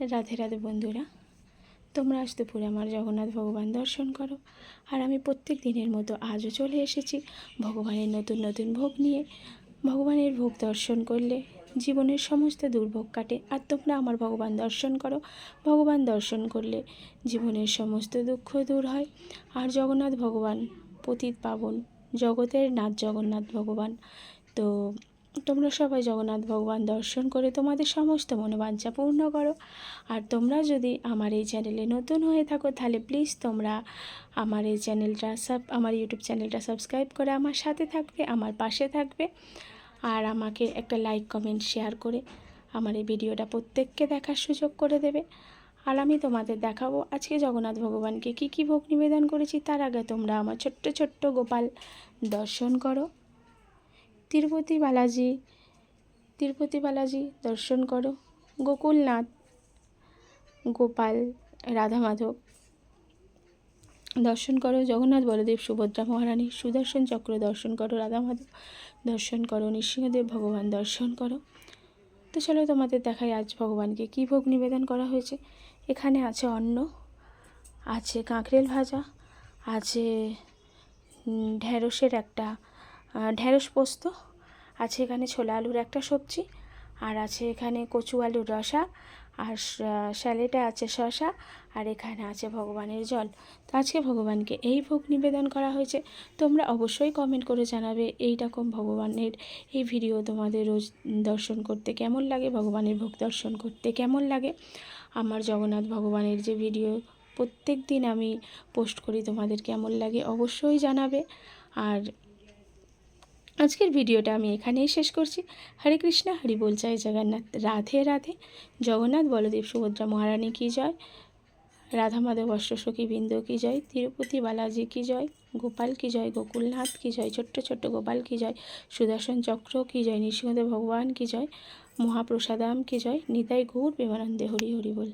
রাধে রাধে বন্ধুরা, তোমরা আজ দুপুরে আমার জগন্নাথ ভগবান দর্শন করো। আর আমি প্রত্যেক দিনের মতো আজও চলে এসেছি ভগবানের নতুন নতুন ভোগ নিয়ে। ভগবানের ভোগ দর্শন করলে জীবনের সমস্ত দুর্ভোগ কাটে আর তোমরা আমার ভগবান দর্শন করো। ভগবান দর্শন করলে জীবনের সমস্ত দুঃখ দূর হয়। আর জগন্নাথ ভগবান, পতিত পাবন, জগতের নাথ জগন্নাথ ভগবান, তো তোমরা সবাই জগন্নাথ ভগবান দর্শন করে তোমাদের সমস্ত মনোবাঞ্ছা পূর্ণ করো। আর তোমরা যদি আমার এই চ্যানেলে নতুন হয়ে থাকো, তাহলে প্লিজ তোমরা আমার এই চ্যানেলটা সাব আমার ইউটিউব চ্যানেলটা সাবস্ক্রাইব করে আমার সাথে থাকবে, আমার পাশে থাকবে। আর আমাকে একটা লাইক কমেন্ট শেয়ার করে আমার এই ভিডিওটা প্রত্যেককে দেখার সুযোগ করে দেবে। আর আমি তোমাদের দেখাবো আজকে জগন্নাথ ভগবানকে কি কি ভোগ নিবেদন করেছি, তার আগে তোমরা আমার ছোট্ট ছোট্ট গোপাল দর্শন করো। তিরুপতি বালাজি তিরুপতি বালাজি দর্শন করো। গোকুলনাথ, গোপাল রাধা মাধব দর্শন করো। জগন্নাথ, বলদেব, সুভদ্রা মহারানী, সুদর্শন চক্র দর্শন করো। রাধা মাধব দর্শন করো। নৃসিংহদেব ভগবান দর্শন করো। তো চলো তোমাদের দেখাই আজ ভগবানকে কী ভোগ নিবেদন করা হয়েছে। এখানে আছে অন্ন, আছে কাঁকরেল ভাজা, আছে ঢ্যাঁড়সের একটা ঢ্যাঁড়স পোস্ত, আছে এখানে ছোলা আলুর একটা সবজি, আর আছে এখানে কচু আলুর রসা, আর স্যালেডে আছে শসা, আর এখানে আছে ভগবানের জল। তো আজকে ভগবানকে এই ভোগ নিবেদন করা হয়েছে। তোমরা অবশ্যই কমেন্ট করে জানাবে এই রকম ভগবানের এই ভিডিও তোমাদের রোজ দর্শন করতে কেমন লাগে, ভগবানের ভোগ দর্শন করতে কেমন লাগে। আমার জগন্নাথ ভগবানের যে ভিডিও প্রত্যেক দিন আমি পোস্ট করি তোমাদের কেমন লাগে অবশ্যই জানাবে। আর আজকের ভিডিওটা আমি এখানেই শেষ করছি। হরে কৃষ্ণ, হরি বল, জয় জগন্নাথ। রাধে রাধে। জগন্নাথ, বলদেব, সুভদ্রা মহারানী কি জয়? রাধা মাধব অষ্টসখী বৃন্দ কি জয়? তিরুপতি বালাজি কি জয়? গোপাল কি জয়? গোকুলনাথ কি জয়? ছোট্ট ছোট্ট গোপাল কি জয়? সুদর্শন চক্র কি জয়? নৃসিংহদেব ভগবান কি জয়? মহাপ্রসাদাম কি জয়? নিতাই গৌর প্রেমানন্দে হরি হরি বল।